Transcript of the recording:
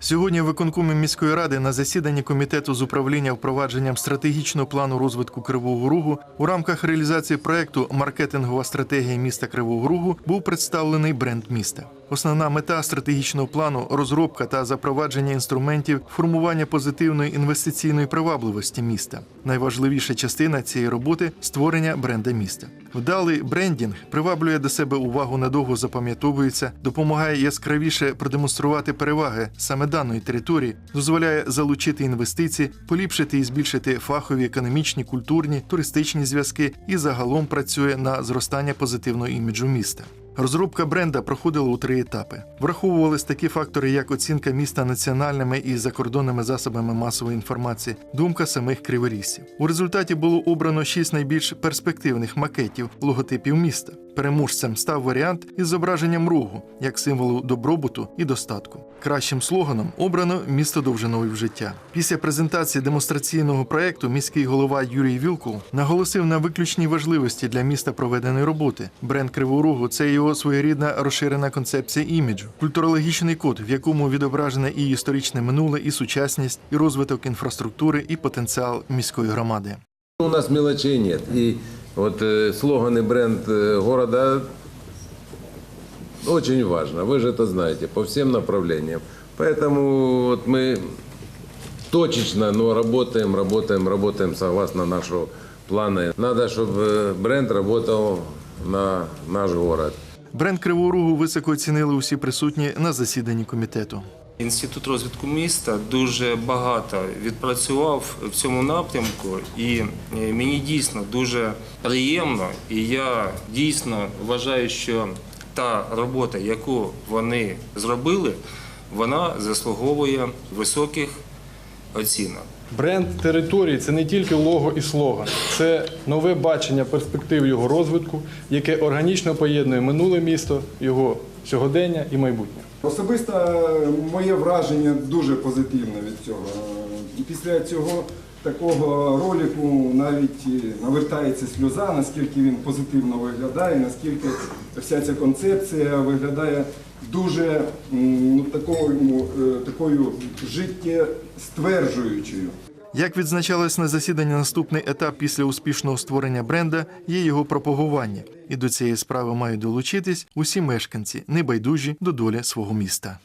Сьогодні в виконкомі міської ради на засіданні комітету з управління впровадженням стратегічного плану розвитку Кривого Рогу у рамках реалізації проекту Маркетингова стратегія міста Кривого Рогу був представлений бренд міста. Основна мета стратегічного плану розробка та запровадження інструментів формування позитивної інвестиційної привабливості міста. Найважливіша частина цієї роботи створення бренда міста. Вдалий брендінг приваблює до себе увагу надовго запам'ятовується, допомагає яскравіше продемонструвати переваги саме даної території, дозволяє залучити інвестиції, поліпшити і збільшити фахові, економічні, культурні, туристичні зв'язки і загалом працює на зростання позитивного іміджу міста. Розробка бренда проходила у три етапи. Враховувались такі фактори, як оцінка міста національними і закордонними засобами масової інформації, думка самих криворісів. У результаті було обрано шість найбільш перспективних макетів логотипів міста. Переможцем став варіант із зображенням рогу як символу добробуту і достатку. Кращим слоганом обрано місто довжиною в життя. Після презентації демонстраційного проекту міський голова Юрій Вілкул наголосив на виключній важливості для міста проведеної роботи. Бренд Кривого Рогу – це його своєрідна розширена концепція іміджу, культурологічний код, в якому відображене і історичне минуле, і сучасність, і розвиток інфраструктури, і потенціал міської громади. У нас мелочей нет. И вот э, слоган и бренд э, города очень важно. Вы же это знаете по всем направлениям. Поэтому вот мы точечно, но работаем, работаем, работаем согласно нашего плана. Надо, чтобы бренд работал на наш город. Бренд Кривого Рогу високо оцінили усі присутні на засіданні комітету. Інститут розвитку міста дуже багато відпрацював в цьому напрямку, і е, мені дійсно дуже приємно, і я дійсно вважаю, що та робота, яку вони зробили, вона заслуговує високих оцінок. Бренд території це не тільки лого і слоган, це нове бачення перспектив його розвитку, яке органічно поєднує минуле місто, його сьогодення і майбутнє. Особисто е, моє враження дуже позитивне від цього. І Після цього такого ролику навіть навертається сльоза, наскільки він позитивно виглядає, наскільки вся ця концепція виглядає дуже ну, такою, е, такою життєстверджуючою. Як відзначалось на засіданні, наступний етап після успішного створення бренда є його пропагування, і до цієї справи мають долучитись усі мешканці, небайдужі до долі свого міста.